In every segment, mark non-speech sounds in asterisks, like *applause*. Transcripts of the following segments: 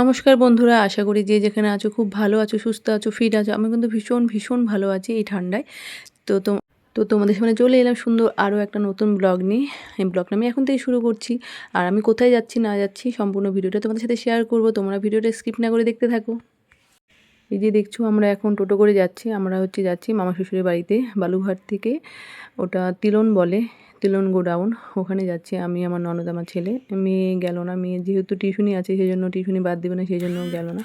নমস্কার বন্ধুরা, আশা করি যে যেখানে আছো খুব ভালো আছো, সুস্থ আছো ফিট আছো। আমি কিন্তু ভীষণ ভীষণ ভালো আছি এই ঠান্ডায়। তো তো তো তোমাদের সামনে চলে এলাম সুন্দর আরও একটা নতুন ব্লগ নিয়ে। এই ব্লগটা আমি এখন থেকে শুরু করছি। আর আমি কোথায় যাচ্ছি, না যাচ্ছি, সম্পূর্ণ ভিডিওটা তোমাদের সাথে শেয়ার করব। তোমরা ভিডিওটা স্কিপ না করে দেখতে থাকো। এই যে দেখছ, আমরা এখন টোটো করে যাচ্ছি। আমরা হচ্ছে যাচ্ছি মামা শ্বশুরের বাড়িতে বালুঘাট থেকে। ওটা তিলন বলে। তিলন গোডাউন, ওখানে যাচ্ছি আমি, আমার ননদ, আমার ছেলে। মেয়ে গেল না, মেয়ে যেহেতু টিউশনি আছে সেই জন্য টিউশনি বাদ দেবে না সেই জন্য গেল না।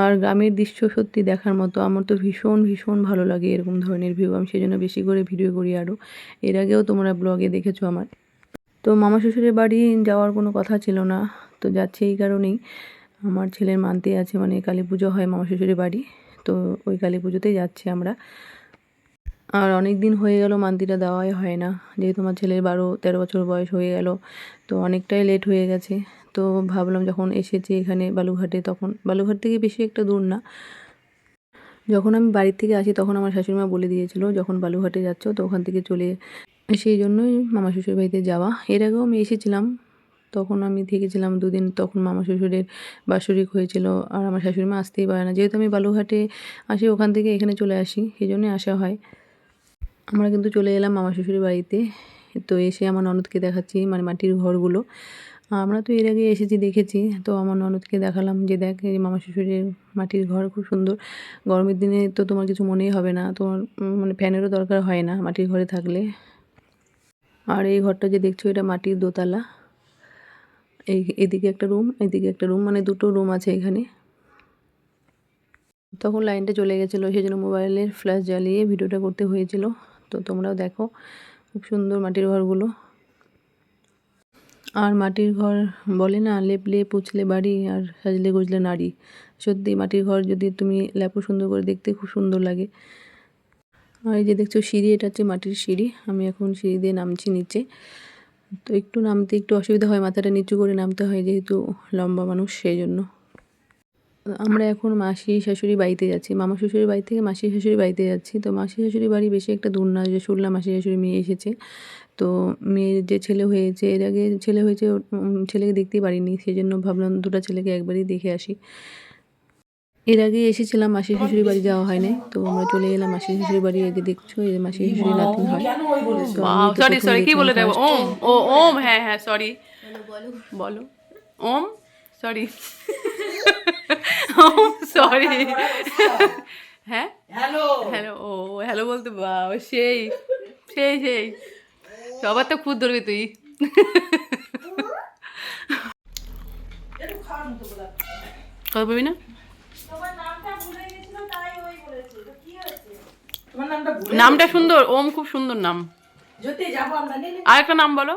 আর গ্রামের দৃশ্য সত্যি দেখার মতো, আমার তো ভীষণ ভীষণ ভালো লাগে এরকম ধরনের ভিউ আমি সেই জন্য বেশি করে ভিডিও করি আরও এর আগেও তোমরা ব্লগে দেখেছ আমার। তো মামা শ্বশুরের বাড়ি যাওয়ার কোনো কথা ছিল না, তো যাচ্ছে এই কারণেই। আমার ছেলের মানতে আছে মানে কালী পুজো হয় মামা শ্বশুরের বাড়ি, তো ওই কালী পুজোতেই যাচ্ছি আমরা। আর অনেক দিন হয়ে গেল মান্তিটা দেওয়াই হয় না। যেহেতু আমার ছেলের বারো, তেরো বছর বয়স হয়ে গেল, তো অনেকটাই লেট হয়ে গেছে। তো ভাবলাম যখন এসেছি এখানে বালুঘাটে তখন বালুঘাট থেকে বেশি একটা দূর না। যখন আমি বাড়ির থেকে আসি, তখন আমার শাশুড়িমা বলে দিয়েছিল, যখন বালুঘাটে যাচ্ছ, তো ওখান থেকে চলে সেই জন্যই মামা শ্বশুর বাড়িতে যাওয়া। এর আগেও আমি এসেছিলাম। তখন আমি থেকেছিলাম দুদিন, তখন মামা শ্বশুরের বাৎসরিক হয়েছিল, আর আমার শাশুড়ি মা আসতেই পারে না। যেহেতু আমি বালুঘাটে আসি, ওখান থেকে এখানে চলে আসি, সেই জন্যই আসা হয়। আমরা কিন্তু চলে এলাম মামা শ্বশুরের বাড়িতে। তো এসে আমার ননদকে দেখাচ্ছি মানে মাটির ঘরগুলো। আমরা তো এর আগে এসেছি, দেখেছি। তো আমার ননদকে দেখালাম যে, দেখ, এই মামা শ্বশুরের মাটির ঘর খুব সুন্দর। গরমের দিনে তো তোমার কিছু মনেই হবে না। তোমার মানে ফ্যানেরও দরকার হয় না মাটির ঘরে থাকলে। আর এই ঘরটা যে দেখছ, এটা মাটির দোতলা। এই, এদিকে একটা রুম, এদিকে একটা রুম মানে দুটো রুম আছে এখানে। তখন লাইনটা চলে গেছিল সেই জন্য মোবাইলের ফ্ল্যাশ জ্বালিয়ে ভিডিওটা করতে হয়েছিল। তো তোমরাও দেখো, খুব সুন্দর মাটির ঘরগুলো। আর মাটির ঘর বলে না, লেপলে পুছলে বাড়ি আর সাজলে গুজলে নারী। সত্যি, মাটির ঘর যদি তুমি লেপো সুন্দর করে দেখতে খুব সুন্দর লাগে। আর এই যে দেখছ সিঁড়ি, এটা হচ্ছে মাটির সিঁড়ি। আমি এখন সিঁড়ি দিয়ে নামছি নিচে। তো একটু নামতে একটু অসুবিধা হয়, মাথাটা নিচু করে নামতে হয় যেহেতু লম্বা মানুষ, সেই জন্য। আমরা এখন মাসি শাশুড়ি বাড়িতে যাচ্ছি। মামা শ্বশুরের বাড়ি থেকে মাসি শাশুড়ি বাড়িতে যাচ্ছি। তো মাসি শাশুড়ি বাড়ি বেশি একটা দূর না যে শুনলাম মাসি শাশুড়ি মেয়ে এসেছে। তো মেয়ের যে ছেলে হয়েছে এর আগে ছেলে হয়েছে ছেলেকে দেখতেই পারিনি। সেই জন্য ভাবলাম দুটো ছেলেকে একবারই দেখে আসি। এর আগে এসেছিলাম মাসি শাশুড়ি বাড়ি যাওয়া হয়নি। তো আমরা চলে এলাম মাসি শাশুড়ি বাড়ি। যে দেখছ এই মাসি শাশুড়ি নাতনি হয় সরি সরি কি বলে দেবো? ওম ও ওম হ্যাঁ হ্যাঁ সরি বলো ওম সরি সরি হ্যাঁ? হ্যালো হ্যালো ও হ্যালো বলতে বাও সেই সেই সেই। সবার তো খুদ ধরবি তুই। কথা বলবি না? নামটা সুন্দর ওম খুব সুন্দর নাম। আর একটা নাম বলো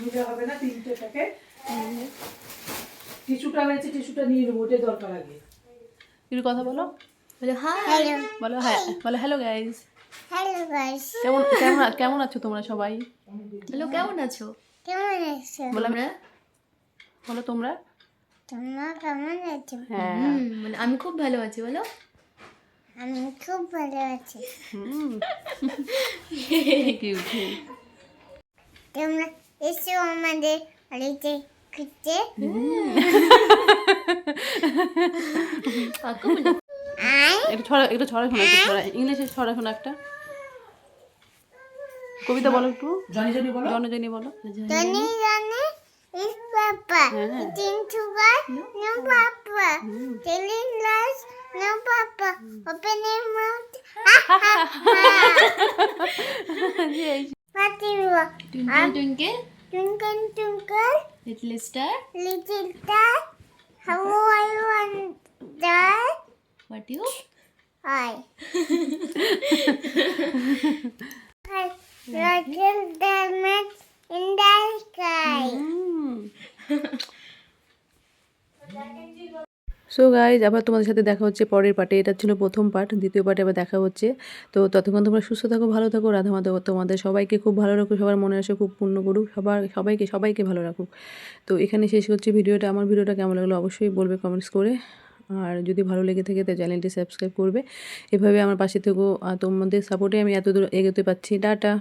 নিতে হবে না তিনটে থেকে টিস্যুটা হয়েছে টিস্যুটা নিয়ে নেব ওটাই দরকার আগে। কিছু কথা বলো। বলো হাই বলো হ্যাঁ বলো হ্যালো গাইজ হ্যালো গাইস কেমন কেমন কেমন আছো তোমরা সবাই? হ্যালো কেমন আছো? কেমন আছো? বলো আমরা বলো তোমরা? তোমরা কেমন আছো? হ্যাঁ। হুম মানে আমি খুব ভালো আছি বলো। আমি খুব ভালো আছি। হুম। *laughs* কিউট তোমরা এসো আমাদের বাড়িতে ঘুরতে। আয় একটু ছড়া একটু ছড়া শোনা একটু ছড়া ইংলিশে ছড়া শোনা একটা। কবিতা বলো একটু। জনি জনি বলো। জনজনী বলো। জানি জানি star. Hello, I want that? What you? *laughs* I. I like in in the so guys আবার তোমাদের সাথে দেখা হচ্ছে পরের পার্টে। এটা ছিল প্রথম পার্ট, দ্বিতীয় পার্টে আবার দেখা হচ্ছে। তো ততক্ষণ তোমরা সুস্থ থাকো, ভালো থাকো, রাধা মাধব তোমাদের সবাইকে খুব ভালো রাখো সবার মনে আসে খুব পূর্ণ করুক, সবার, সবাইকে সবাইকে ভালো রাখুক। তো এখানে শেষ করছি ভিডিওটা। আমার ভিডিওটা কেমন লাগল অবশ্যই বলবে কমেন্টস করে। আর যদি ভালো লেগে থাকে তো চ্যানেলটি সাবস্ক্রাইব করবে। এভাবে আমার পাশে থেকেও তোমাদের সাপোর্টে আমি এত দূর এগোতে পারছি। টাটা!